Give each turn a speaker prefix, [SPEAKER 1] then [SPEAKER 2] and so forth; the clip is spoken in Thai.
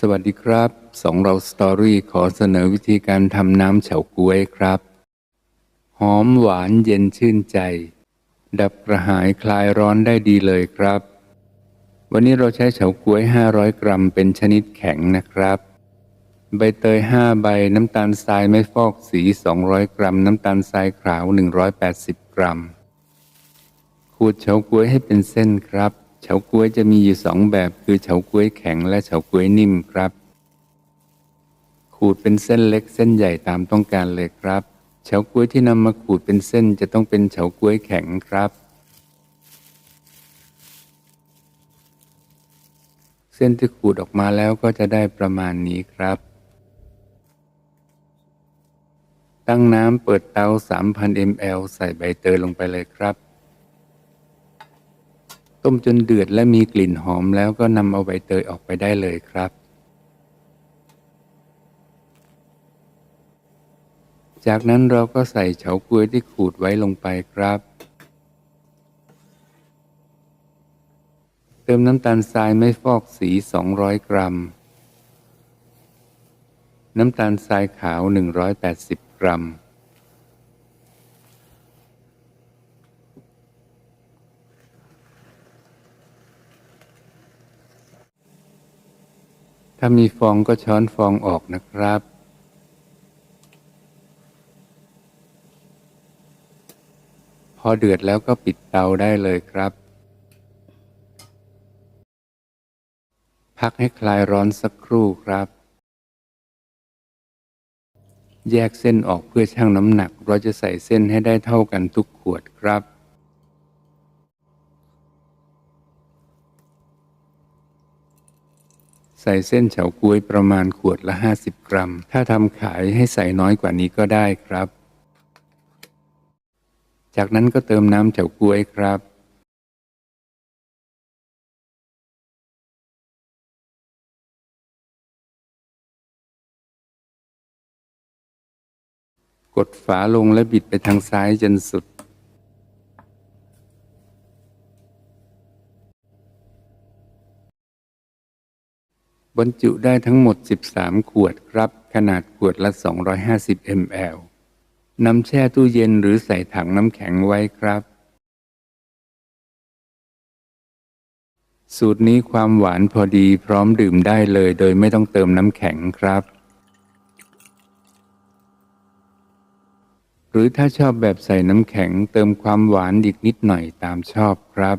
[SPEAKER 1] สวัสดีครับ สองเราสตอรี่ขอเสนอวิธีการทำน้ำเฉาก๊วยครับ หอมหวานเย็นชื่นใจ ดับกระหายคลายร้อนได้ดีเลยครับ วันนี้เราใช้เฉาก๊วย 500 กรัมเป็นชนิดแข็งนะครับ ใบเตย 5 ใบน้ำตาลทรายไม่ฟอกสี 200 กรัม น้ำตาลทรายขาว 180 กรัม ขูดเฉาก๊วยให้เป็นเส้นครับ เฉาก๊วยจะมีอยู่สองแบบคือเฉาก๊วยแข็งและเฉาก๊วยนิ่มครับ ขูดเป็นเส้นเล็กเส้นใหญ่ตามต้องการเลยครับ เฉาก๊วยที่นำมาขูดเป็นเส้นจะต้องเป็นเฉาก๊วยแข็งครับ เส้นที่ขูดออกมาแล้วก็จะได้ประมาณนี้ครับตั้งน้ำเปิดเตา 3,000 ml ใส่ใบเตยลงไปเลยครับ ต้มจนเดือดและมีกลิ่นหอมแล้วก็นำเอาใบเตยออกไปได้เลยครับ จากนั้นเราก็ใส่เฉาก๊วยที่ขูดไว้ลงไปครับ เติมน้ำตาลทรายไม่ฟอกสี 200 กรัม น้ำตาลทรายขาว 180 กรัม ถ้ามีฟองก็ช้อนฟองออกนะครับ พอเดือดแล้วก็ปิดเตาได้เลยครับ พักให้คลายร้อนสักครู่ครับ แยกเส้นออกเพื่อชั่งน้ำหนัก เราจะใส่เส้นให้ได้เท่ากันทุกขวดครับ ใส่เส้นเฉาก๊วยประมาณขวดละ 50 กรัม ถ้าทำขายให้ใส่น้อยกว่านี้ก็ได้ครับ จากนั้นก็เติมน้ำเฉาก๊วยครับ กดฝาลงและบิดไปทางซ้ายจนสุด บรรจุได้ทั้งหมด 13 ขวดครับ ขนาดขวดละ 250 ml นำแช่ตู้เย็นหรือใส่ถังน้ำแข็งไว้ครับ สูตรนี้ความหวานพอดีพร้อมดื่มได้เลย โดยไม่ต้องเติมน้ำแข็งครับ หรือถ้าชอบแบบใส่น้ำแข็งเติมความหวานอีกนิดหน่อยตามชอบครับ